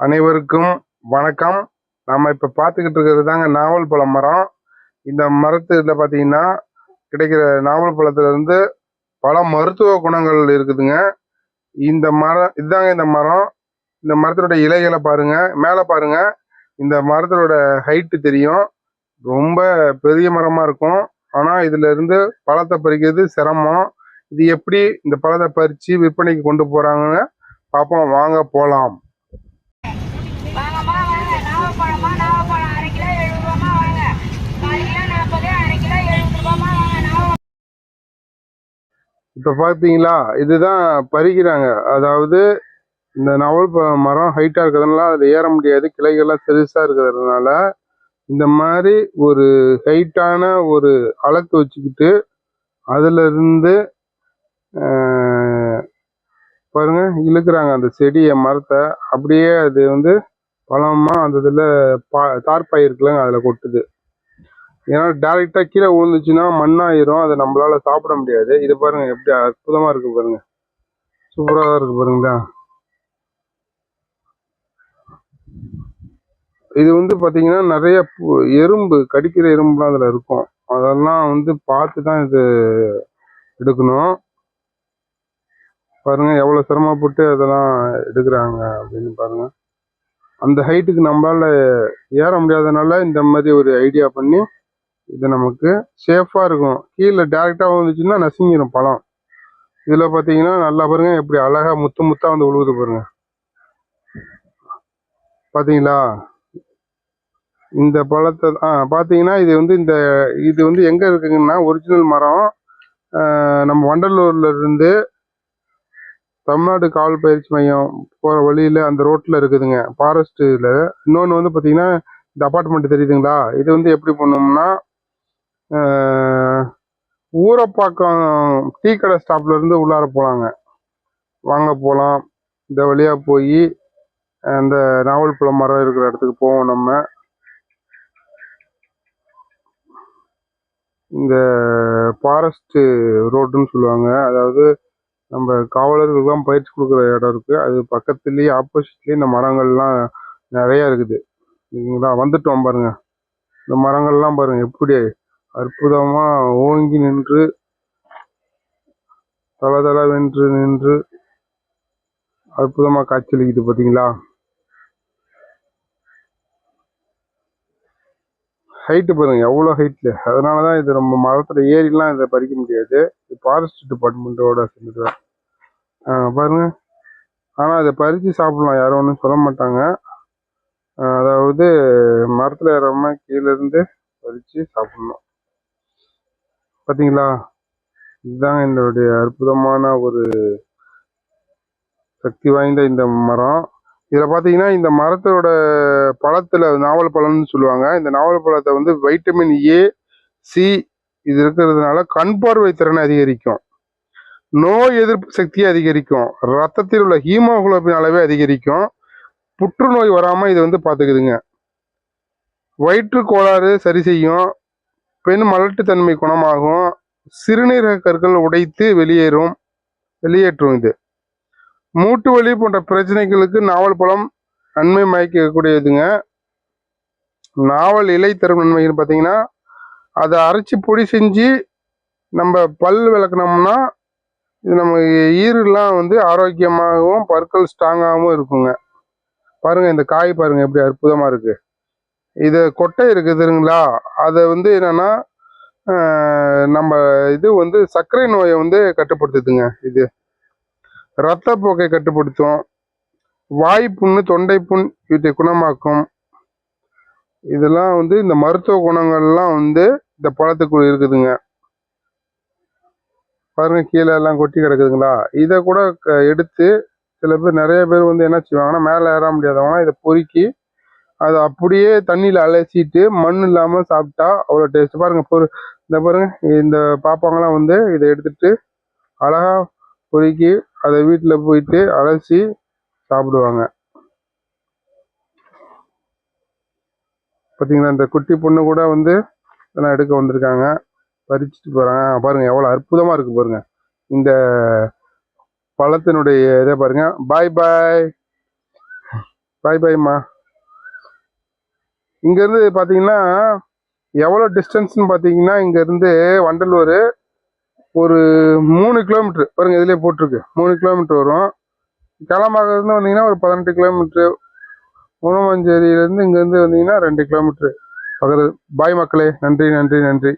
அனைவருக்கும் வணக்கம். நம்ம இப்போ பார்த்துக்கிட்டு இருக்கிறது தாங்க நாவல் பழ மரம். இந்த மரத்துல பார்த்தீங்கன்னா கிடைக்கிற நாவல் பழத்துல இருந்து பல மருத்துவ குணங்கள் இருக்குதுங்க. இந்த மரம் இதுதாங்க இந்த மரம். இந்த மரத்தோட இலைகளை பாருங்க. மேலே பாருங்க. இந்த மரத்தோட ஹைட்டு தெரியும். ரொம்ப பெரிய மரமா இருக்கும். ஆனால் இதுல இருந்து பழத்தை பறிக்கிறது சிரமம். இது எப்படி இந்த பழத்தை பறித்து விற்பனைக்கு கொண்டு போறாங்கன்னு பார்ப்போம். வாங்க போகலாம். இப்போ பார்த்தீங்களா இதுதான் பறிக்கிறாங்க. அதாவது இந்த நவல் மரம் ஹைட்டாக இருக்கிறதுனால அதில் ஏற முடியாது. கிளைகள்லாம் பெருசாக இருக்கிறதுனால இந்த மாதிரி ஒரு ஹைட்டான ஒரு அளத்து வச்சுக்கிட்டு அதிலிருந்து பாருங்கள் பாருங்க இழுக்கிறாங்க அந்த செடியை மரத்தை. அப்படியே அது வந்து பழமாக அந்த இதில் பா தார்பாய் இருக்குல்லங்க அதில் கொட்டுது. ஏன்னா டேரெக்டாக கீழே விழுந்துச்சுன்னா மண்ணாயிரும். அதை நம்மளால சாப்பிட முடியாது. இது பாருங்க எப்படி அற்புதமா இருக்கு பாருங்க. சூப்பராக இருக்கு பாருங்களா? இது வந்து பாத்தீங்கன்னா நிறைய பு- எறும்பு கடிக்கிற எறும்புலாம் அதுல இருக்கும். அதெல்லாம் வந்து பார்த்து தான் இது எடுக்கணும். பாருங்க எவ்வளவு சிரமப்பட்டு அதெல்லாம் எடுக்கிறாங்க அப்படின்னு பாருங்க. அந்த ஹைட்டுக்கு நம்மளால ஏற முடியாதனால இந்த மாதிரி ஒரு ஐடியா பண்ணி இது நமக்கு சேஃபாக இருக்கும். கீழே டேரெக்டாக வந்துச்சுன்னா நசுங்கிடும் பழம். இதில் பார்த்தீங்கன்னா நல்லா பாருங்க எப்படி அழகாக முத்து முத்தாக வந்து உழுவுது பாருங்கள் பார்த்தீங்களா இந்த பழத்தை ஆ பார்த்தீங்கன்னா இது வந்து இந்த இது வந்து எங்கே இருக்குங்கன்னா ஒரிஜினல் மரம். நம்ம வண்டலூரில் இருந்து தமிழ்நாடு காவல் பயிற்சி மையம் போகிற வழியில் அந்த ரோட்டில் இருக்குதுங்க ஃபாரஸ்ட்டில் இன்னொன்று வந்து பார்த்தீங்கன்னா இந்த அபார்ட்மெண்ட் தெரியுதுங்களா? இது வந்து எப்படி பண்ணோம்னா ஊரப்பாக்கம் டீ கடை ஸ்டாப்லேருந்து உள்ளார போகலாங்க வாங்க போகலாம் இந்த வழியா போய் அந்த நாவல் பழம் மரம் இருக்கிற இடத்துக்கு போவோம் நம்ம. இந்த ஃபாரஸ்ட்டு ரோடுன்னு சொல்லுவாங்க. அதாவது நம்ம காவலர்களுக்கெல்லாம் பயிற்சி கொடுக்குற இடம் இருக்குது அது பக்கத்துலேயே ஆப்போசிட்லேயே இந்த மரங்கள்லாம் நிறையா இருக்குது. சரிங்களா வந்துட்டோம் பாருங்கள் இந்த மரங்கள்லாம் பாருங்கள் எப்படி அற்புதமா ஓங்கி நின்று தளதளவென்று நின்று அற்புதமா காட்சியளிக்குது பாத்தீங்களா? ஹைட்டு பாருங்க எவ்வளோ ஹைட்ல அதனால தான் இது நம்ம மரத்தில் ஏறிலாம் இதை பறிக்க முடியாது. இது ஃபாரஸ்ட் டிபார்ட்மெண்ட்டோட சேர்ந்துட்டு பாருங்க. ஆனால் இதை பறித்து சாப்பிடலாம். யாரும் ஒன்றும் சொல்ல மாட்டாங்க. அதாவது மரத்தில் ஏறாம கீழேருந்து பறித்து சாப்பிடணும். பார்த்தீங்களா இதுதாங்க என்னுடைய அற்புதமான ஒரு சக்தி வாய்ந்த இந்த மரம். இதில் பார்த்தீங்கன்னா இந்த மரத்தோட பழத்தில் நாவல் பழம்னு சொல்லுவாங்க. இந்த நாவல் பழத்தை வந்து வைட்டமின் ஏ சி இது இருக்கிறதுனால கண் பார்வை திறனை அதிகரிக்கும். நோய் எதிர்ப்பு சக்தியை அதிகரிக்கும். ரத்தத்தில் உள்ள ஹீமோகுளோபின் அளவை அதிகரிக்கும். புற்றுநோய் வராமல் இது வந்து பார்த்துக்குதுங்க வயிற்று கோளாறு சரி செய்யும். பெண் மலட்டுத்தன்மை குணமாகும் சிறுநீரக கற்கள் உடைத்து வெளியேறும் வெளியேற்றும் இது. மூட்டு வலி போன்ற பிரச்சனைகளுக்கு நாவல் பழம் நன்மை மயக்கக்கூடியதுங்க. நாவல் இலை தரும் நன்மைன்னு பார்த்தீங்கன்னா அதை அரைச்சி பொடி செஞ்சு நம்ம பல் விளக்குனோம்னா இது நம்ம ஈரெல்லாம் வந்து ஆரோக்கியமாகவும் பற்கள் ஸ்ட்ராங்காகவும் இருக்குங்க. பாருங்கள் இந்த காய் பாருங்கள் எப்படி அற்புதமாக இருக்குது இது கொட்டை இருக்குதுங்களா? அதை வந்து என்னன்னா நம்ம இது வந்து சர்க்கரை நோயை வந்து கட்டுப்படுத்துதுங்க இது. இரத்தப்போக்கை கட்டுப்படுத்தும். வாய் புண்ணு தொண்டை புண் இவற்றை குணமாக்கும். இதெல்லாம் வந்து இந்த மருத்துவ குணங்கள்லாம் வந்து இந்த பழத்துக்குள் இருக்குதுங்க. பாருங்க கீழே எல்லாம் கொட்டி கிடக்குதுங்களா? இதை கூட க- எடுத்து சில பேர் நிறைய பேர் வந்து என்ன செய்வாங்கன்னா மேலே ஏற முடியாதவங்கன்னா இதை பொறுக்கி அதை அப்படியே தண்ணியில் அலசிட்டு மண் இல்லாமல் சாப்பிட்டா அவ்வளோ டேஸ்ட் பாருங்கள் பொரு இந்த பாருங்க இந்த பாப்பாங்கலாம் வந்து இதை எடுத்துட்டு அழகா பொறுக்கி அதை வீட்டில் போயிட்டு அலசி சாப்பிடுவாங்க. பார்த்தீங்களா இந்த குட்டி பொண்ணு கூட வந்து இதெல்லாம் எடுக்க வந்திருக்காங்க. பறிச்சுட்டு போகிறாங்க பாருங்கள் எவ்வளோ அற்புதமாக இருக்குது பாருங்கள் இந்த பழத்தினுடைய இதை பாருங்கள் பாய் பாய் பாய் பாய்மா இங்கேருந்து பார்த்தீங்கன்னா எவ்வளோ டிஸ்டன்ஸ்னு பார்த்தீங்கன்னா இங்கேருந்து வண்டலூர் ஒரு மூணு கிலோமீட்ரு பாருங்க இதிலே போட்டிருக்கு. மூணு கிலோமீட்டர் வரும். களமாகலேருந்து வந்தீங்கன்னா ஒரு பதினெட்டு கிலோமீட்ரு உணவஞ்சேரியிலேருந்து இங்கேருந்து வந்தீங்கன்னா ரெண்டு கிலோமீட்ரு பக்கத்து பாய் மக்களே நன்றி நன்றி நன்றி.